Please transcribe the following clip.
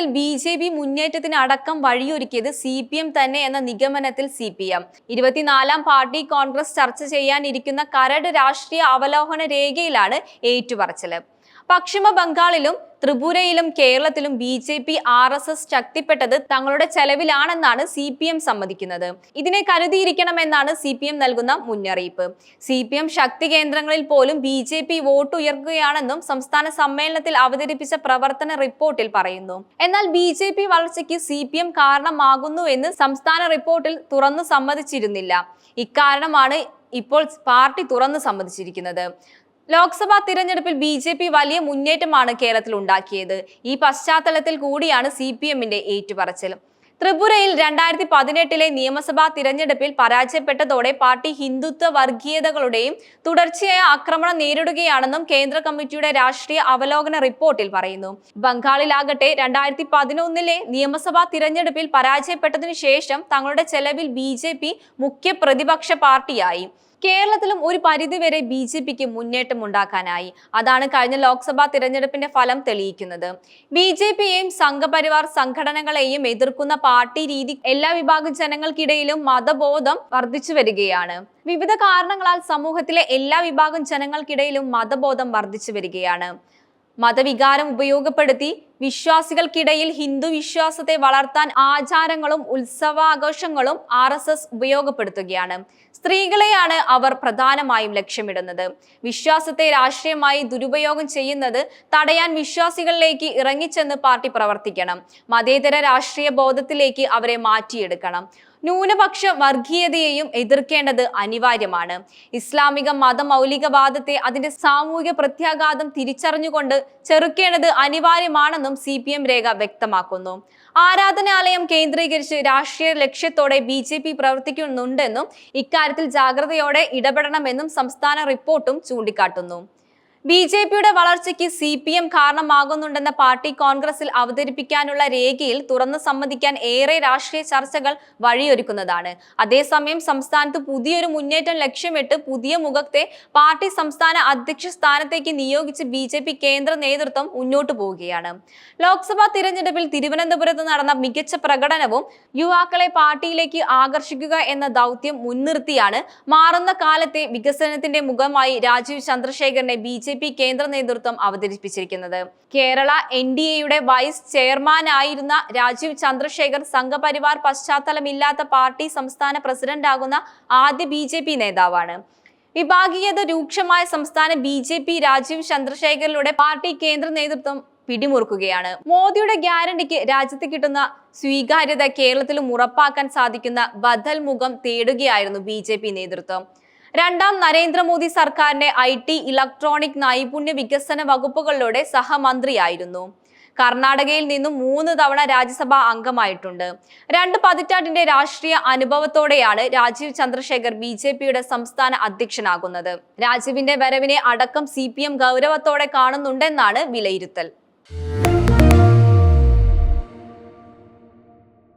കേരളത്തിൽ B J P മുന്നേറ്റത്തിന് അടക്കം വഴിയൊരുക്കിയത് സി പി എം തന്നെ എന്ന നിഗമനത്തിൽ സി പി എം. ഇരുപത്തിനാലാം പാർട്ടി കോൺഗ്രസ് ചർച്ച ചെയ്യാനിരിക്കുന്ന കരട് രാഷ്ട്രീയ അവലോകന രേഖയിലാണ് ഏറ്റുപറച്ചിൽ. പശ്ചിമ ബംഗാളിലും ത്രിപുരയിലും കേരളത്തിലും B J P R S S ശക്തിപ്പെട്ടത് തങ്ങളുടെ ചെലവിലാണെന്നാണ് സി പി എം സമ്മതിക്കുന്നത്. ഇതിനെ കരുതിയിരിക്കണമെന്നാണ് സി പി എം നൽകുന്ന മുന്നറിയിപ്പ്. സി പി എം ശക്തി കേന്ദ്രങ്ങളിൽ പോലും ബി ജെ പി വോട്ട് ഉയർക്കുകയാണെന്നും സംസ്ഥാന സമ്മേളനത്തിൽ അവതരിപ്പിച്ച പ്രവർത്തന റിപ്പോർട്ടിൽ പറയുന്നു. എന്നാൽ ബി ജെ പി വളർച്ചയ്ക്ക് സി പി എം കാരണമാകുന്നു എന്ന് സംസ്ഥാന റിപ്പോർട്ടിൽ തുറന്നു സമ്മതിച്ചിരുന്നില്ല. ഇക്കാരണമാണ് ഇപ്പോൾ പാർട്ടി തുറന്നു സമ്മതിച്ചിരിക്കുന്നത്. ലോക്സഭാ തിരഞ്ഞെടുപ്പിൽ ബി ജെ പി വലിയ മുന്നേറ്റമാണ് കേരളത്തിൽ ഉണ്ടാക്കിയത് ഈ പശ്ചാത്തലത്തിൽ കൂടിയാണ് സി പി എമ്മിന്റെ ഏറ്റുപറച്ചിൽ. ത്രിപുരയിൽ രണ്ടായിരത്തി പതിനെട്ടിലെ നിയമസഭാ തിരഞ്ഞെടുപ്പിൽ പരാജയപ്പെട്ടതോടെ പാർട്ടി ഹിന്ദുത്വ വർഗീയതകളുടെയും തുടർച്ചയായ ആക്രമണം നേരിടുകയാണെന്നും കേന്ദ്ര കമ്മിറ്റിയുടെ രാഷ്ട്രീയ അവലോകന റിപ്പോർട്ടിൽ പറയുന്നു. ബംഗാളിലാകട്ടെ രണ്ടായിരത്തി പതിനൊന്നിലെ നിയമസഭാ തിരഞ്ഞെടുപ്പിൽ പരാജയപ്പെട്ടതിനു ശേഷം തങ്ങളുടെ ചെലവിൽ ബി മുഖ്യ പ്രതിപക്ഷ പാർട്ടിയായി. കേരളത്തിലും ഒരു പരിധിവരെ ബി ജെ പിക്ക് മുന്നേറ്റം ഉണ്ടാക്കാനായി അതാണ് കഴിഞ്ഞ ലോക്സഭാ തിരഞ്ഞെടുപ്പിന്റെ ഫലം തെളിയിക്കുന്നത്. ബി ജെ പിയെയും സംഘപരിവാർ സംഘടനകളെയും എതിർക്കുന്ന പാർട്ടി രീതി എല്ലാ വിഭാഗം ജനങ്ങൾക്കിടയിലും മതബോധം വർദ്ധിച്ചു വരികയാണ്. വിവിധ കാരണങ്ങളാൽ സമൂഹത്തിലെ എല്ലാ വിഭാഗം ജനങ്ങൾക്കിടയിലും മതബോധം വർദ്ധിച്ചു വരികയാണ്. മതവികാരം ഉപയോഗപ്പെടുത്തി വിശ്വാസികൾക്കിടയിൽ ഹിന്ദു വിശ്വാസത്തെ വളർത്താൻ ആചാരങ്ങളും ഉത്സവാഘോഷങ്ങളും ആർ എസ് എസ് ഉപയോഗപ്പെടുത്തുകയാണ്. സ്ത്രീകളെയാണ് അവർ പ്രധാനമായും ലക്ഷ്യമിടുന്നത്. വിശ്വാസത്തെ രാഷ്ട്രീയമായി ദുരുപയോഗം ചെയ്യുന്നത് തടയാൻ വിശ്വാസികളിലേക്ക് ഇറങ്ങിച്ചെന്ന് പാർട്ടി പ്രവർത്തിക്കണം. മതേതര രാഷ്ട്രീയ ബോധത്തിലേക്ക് അവരെ മാറ്റിയെടുക്കണം. ന്യൂനപക്ഷ വർഗീയതയെയും എതിർക്കേണ്ടത് അനിവാര്യമാണ്. ഇസ്ലാമിക മത മൗലികവാദത്തെ അതിന്റെ സാമൂഹിക പ്രത്യാഘാതം തിരിച്ചറിഞ്ഞുകൊണ്ട് ചെറുക്കേണ്ടത് അനിവാര്യമാണെന്നും സി പി എം രേഖ വ്യക്തമാക്കുന്നു. ആരാധനാലയം കേന്ദ്രീകരിച്ച് രാഷ്ട്രീയ ലക്ഷ്യത്തോടെ ബി ജെ പി പ്രവർത്തിക്കുന്നുണ്ടെന്നും ഇക്കാര്യത്തിൽ ജാഗ്രതയോടെ ഇടപെടണമെന്നും സംസ്ഥാന റിപ്പോർട്ടും ചൂണ്ടിക്കാട്ടുന്നു. ബി ജെ പിയുടെ വളർച്ചയ്ക്ക് സി പി എം കാരണമാകുന്നുണ്ടെന്ന പാർട്ടി കോൺഗ്രസിൽ അവതരിപ്പിക്കാനുള്ള രേഖയിൽ തുറന്നു സമ്മതിക്കാൻ ഏറെ രാഷ്ട്രീയ ചർച്ചകൾ വഴിയൊരുക്കുന്നതാണ്. അതേസമയം സംസ്ഥാനത്ത് പുതിയൊരു മുന്നേറ്റം ലക്ഷ്യമിട്ട് പുതിയ മുഖത്തെ പാർട്ടി സംസ്ഥാന അധ്യക്ഷ സ്ഥാനത്തേക്ക് നിയോഗിച്ച് ബി ജെ പി കേന്ദ്ര നേതൃത്വം മുന്നോട്ടു പോവുകയാണ്. ലോക്സഭാ തിരഞ്ഞെടുപ്പിൽ തിരുവനന്തപുരത്ത് നടന്ന മികച്ച പ്രകടനവും യുവാക്കളെ പാർട്ടിയിലേക്ക് ആകർഷിക്കുക എന്ന ദൗത്യം മുൻനിർത്തിയാണ് മാറുന്ന കാലത്തെ വികസനത്തിന്റെ മുഖമായി രാജീവ് ചന്ദ്രശേഖരനെ ബി ജെ പി കേന്ദ്ര നേതൃത്വം അവതരിപ്പിച്ചിരിക്കുന്നത്. കേരള എൻ ഡി എയുടെ വൈസ് ചെയർമാനായിരുന്ന രാജീവ് ചന്ദ്രശേഖർ സംഘപരിവാർ പശ്ചാത്തലമില്ലാത്ത പാർട്ടി സംസ്ഥാന പ്രസിഡന്റാകുന്ന ആദ്യ ബി ജെ പി നേതാവാണ്. വിഭാഗീയത രൂക്ഷമായ സംസ്ഥാന ബി ജെ പി രാജീവ് ചന്ദ്രശേഖറിലൂടെ പാർട്ടി കേന്ദ്ര നേതൃത്വം പിടിമുറുക്കുകയാണ്. മോദിയുടെ ഗ്യാരണ്ടിക്ക് രാജ്യത്ത് കിട്ടുന്ന സ്വീകാര്യത കേരളത്തിലും ഉറപ്പാക്കാൻ സാധിക്കുന്ന ബദൽ മുഖം തേടുകയായിരുന്നു ബി നേതൃത്വം. രണ്ടാം നരേന്ദ്രമോദി സർക്കാരിന്റെ ഐ ടി ഇലക്ട്രോണിക് നൈപുണ്യ വികസന വകുപ്പുകളിലൂടെ സഹമന്ത്രിയായിരുന്നു. കർണാടകയിൽ നിന്നും മൂന്ന് തവണ രാജ്യസഭാ അംഗമായിട്ടുണ്ട്. രണ്ട് പതിറ്റാണ്ടിന്റെ രാഷ്ട്രീയ അനുഭവത്തോടെയാണ് രാജീവ് ചന്ദ്രശേഖർ ബി ജെ പിയുടെ സംസ്ഥാന അധ്യക്ഷനാകുന്നത്. രാജീവിന്റെ വരവിനെ അടക്കം സി പി എം ഗൗരവത്തോടെ കാണുന്നുണ്ടെന്നാണ് വിലയിരുത്തൽ.